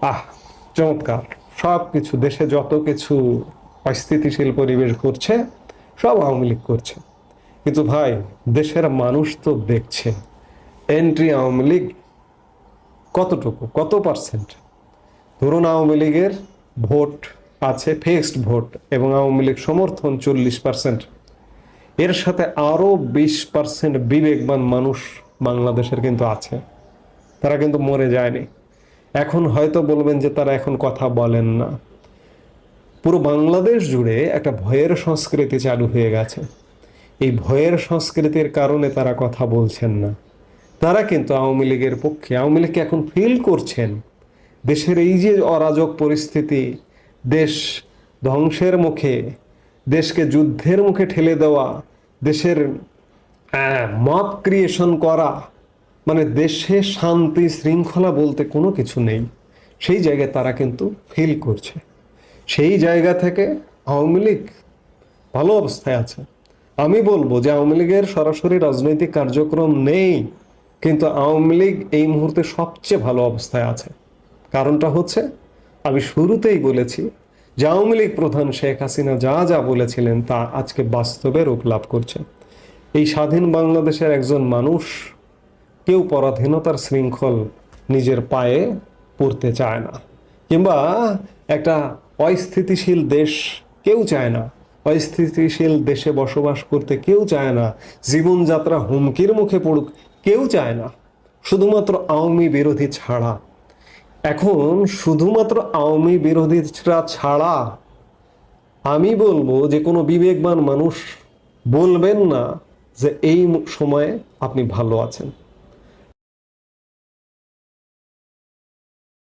আহ, চমৎকার। সব কিছু দেশে যত কিছু অস্থিতিশীল পরিবেশ ঘটছে, সব আওয়ামী লীগ করছে। কিন্তু ভাই, দেশের মানুষ তো দেখছে এন্ট্রি আওয়ামী লীগ কতটুকু, কত পার্সেন্ট ধরুন আওয়ামী লীগের ভোট আছে ফিক্সড ভোট, এবং আওয়ামী লীগ সমর্থন চল্লিশ পার্সেন্ট এর সাথে আরও বিশ পার্সেন্ট বিবেকবান মানুষ বাংলাদেশের কিন্তু আছে। তারা কিন্তু মরে যায়নি। এখন হয়তো বলবেন যে তারা এখন কথা বলেন না। পুরো বাংলাদেশ জুড়ে একটা ভয়ের সংস্কৃতি চালু হয়ে গেছে। এই ভয়ের সংস্কৃতির কারণে তারা কথা বলছেন না। তারা কিন্তু আওয়ামী লীগের পক্ষে, আওয়ামী লীগকে এখন ফিল করছেন। দেশের এই যে অরাজক পরিস্থিতি, দেশ ধ্বংসের মুখে, দেশকে যুদ্ধের মুখে ঠেলে দেওয়া, দেশের মত ক্রিয়েশন করা মানে দেশে শান্তি শৃঙ্খলা বলতে কোনো কিছু নেই। সেই জায়গায় তারা কিন্তু ফিল করছে। সেই জায়গা থেকে আওয়ামী লীগ ভালো অবস্থায় আছে। আমি বলব যে আওয়ামী লীগের সরাসরি রাজনৈতিক কার্যক্রম নেই, কিন্তু আওয়ামী লীগ এই মুহূর্তে সবচেয়ে ভালো অবস্থায় আছে। কারণটা হচ্ছে, আমি শুরুতেই বলেছি যে আওয়ামী লীগ প্রধান শেখ হাসিনা যা যা বলেছিলেন তা আজকে বাস্তবে রূপ লাভ করছে। এই স্বাধীন বাংলাদেশের একজন মানুষ কেউ পরাধীনতার শৃঙ্খল নিজের পায়ে পড়তে চায় না। কিংবা একটা অস্থিতিশীল দেশ কেউ চায় না। অস্থিতিশীল দেশে বসবাস করতে কেউ চায় না। জীবনযাত্রা হুমকির মুখে পড়ুক কেউ চায় না। শুধুমাত্র আওয়ামী বিরোধী ছাড়া। এখন শুধুমাত্র আওয়ামী বিরোধীরা ছাড়া আমি বলব যে কোনো বিবেকবান মানুষ বলবেন না যে এই সময়ে আপনি ভালো আছেন।